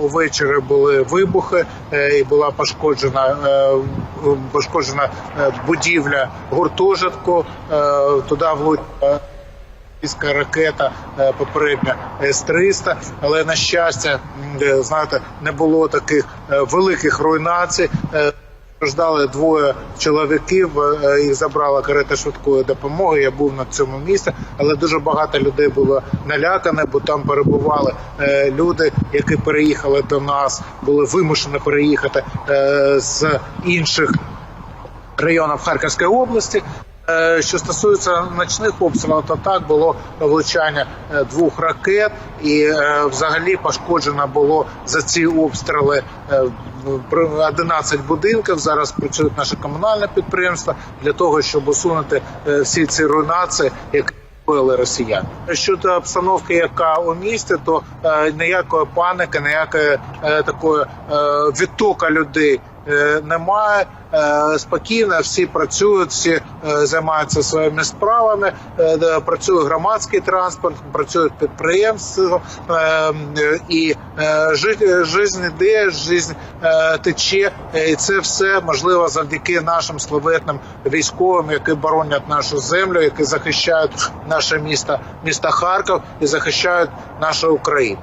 увечері були вибухи е, і була пошкоджена е, пошкоджена е, будівля гуртожитку. Туди влучила російська ракета попередня С-300, але на щастя, знаєте, не було таких великих руйнацій. Страждали двоє чоловіків, е, їх забрала карета швидкої допомоги. Я був на цьому місці, але дуже багато людей було налякане, бо там перебували е, люди, які переїхали до нас, були вимушені переїхати е, з інших районів Харківської області. Е, Що стосується ночних обстрілів, то так було влучання е, двох ракет, і е, взагалі пошкоджено було за ці обстріли е, при- 11 будинків. Зараз працюють наші комунальні підприємства для того, щоб усунути всі ці руйнації, які робили росіяни. Щодо обстановки, яка у місті, то ніякої паники, ніякої такої відтока людей немає. Е, спокійно всі працюють, всі е, займаються своїми справами. Е, працює громадський транспорт, працюють підприємства е, е, і е, жи- жизнь іде, жизнь е, тече. Е, І це все можливо завдяки нашим славетним військовим, які боронять нашу землю, які захищають наше місто, місто Харків і захищають нашу Україну.